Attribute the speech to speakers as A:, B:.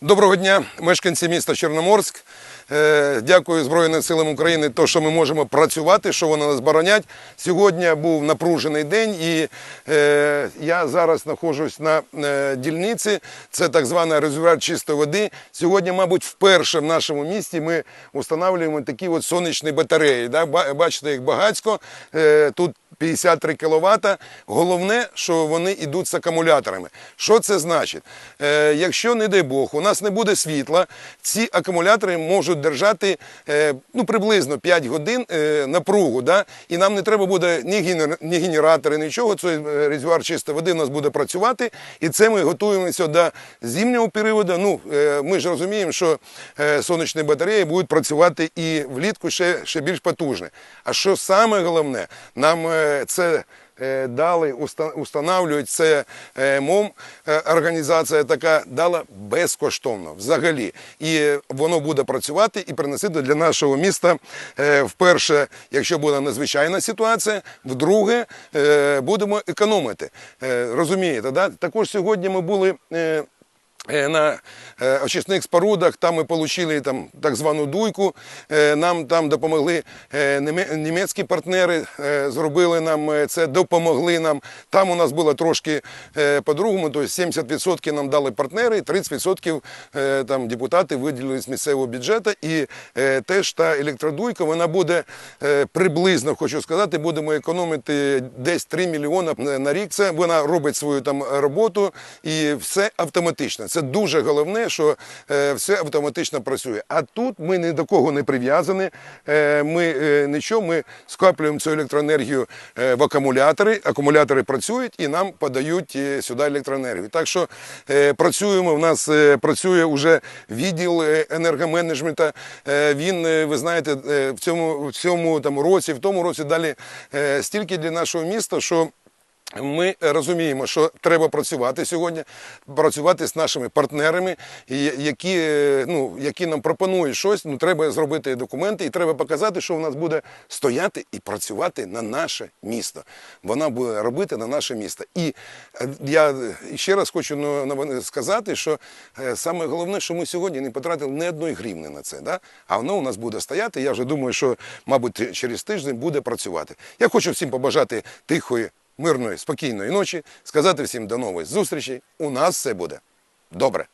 A: Доброго дня, мешканці міста Чорноморськ. Е, Дякую Збройним силам України, то, що ми можемо працювати, що вони нас боронять. Сьогодні був напружений день, і е, я зараз знаходжусь на е, дільниці. Це так званий резервуар чистої води. Сьогодні, мабуть, вперше в нашому місті ми встановлюємо такі от сонячні батареї. Бачите, їх багатько. Тут 53 кВт. Головне, що вони йдуть з акумуляторами. Що це значить? Якщо, не дай Бог, у нас не буде світла, ці акумулятори можуть держати е, ну, приблизно 5 годин е, напругу. Да? І нам не треба буде ні, генер- ні генератори, нічого. Цей е, резервуар чистої води у нас буде працювати. І це ми готуємося до зимнього періоду. Ну, ми ж розуміємо, що сонячні батареї будуть працювати і влітку ще, ще більш потужно. А що саме головне, нам це дали, уста- устанавлюють це е, МОМ, е, організація така дала безкоштовно взагалі. І е, воно буде працювати і приносити для нашого міста е, вперше, якщо буде надзвичайна ситуація, вдруге е, будемо економити. Е, Розумієте, да? також сьогодні ми були. Е, на е, очисних спорудах. Там ми отримали там, так звану дуйку. Е, Нам там допомогли німецькі партнери, зробили нам це, допомогли нам. Там у нас було трошки по-другому, тобто 70% нам дали партнери, 30% е, там депутати виділили з місцевого бюджету. І теж та електродуйка, вона буде приблизно, хочу сказати, будемо економити десь 3 мільйони на рік. Це вона робить свою там роботу і все автоматично. Це дуже головне, що е, все автоматично працює. А тут ми ні до кого не прив'язані. Е, ми е, нічого, ми скоплюємо цю електроенергію в акумулятори. Акумулятори працюють і нам подають сюди електроенергію. Так що працюємо. В нас працює вже відділ енергоменеджменту. Він, ви знаєте, в цьому, в цьому там році, в тому році далі стільки для нашого міста, що. Ми розуміємо, що треба працювати сьогодні, працювати з нашими партнерами, які, е, ну, які нам пропонують щось. Ну, треба зробити документи і треба показати, що в нас буде стояти і працювати на наше місто. Вона буде робити на наше місто. І е, я ще раз хочу ну, сказати, що е, саме головне, що ми сьогодні не потратили ні одної гривни на це. Да? А воно у нас буде стояти. Я вже думаю, що, мабуть, через тиждень буде працювати. Я хочу всім побажати тихої мирної, спокійної ночі, сказати всім до нової зустрічі. У нас все буде добре.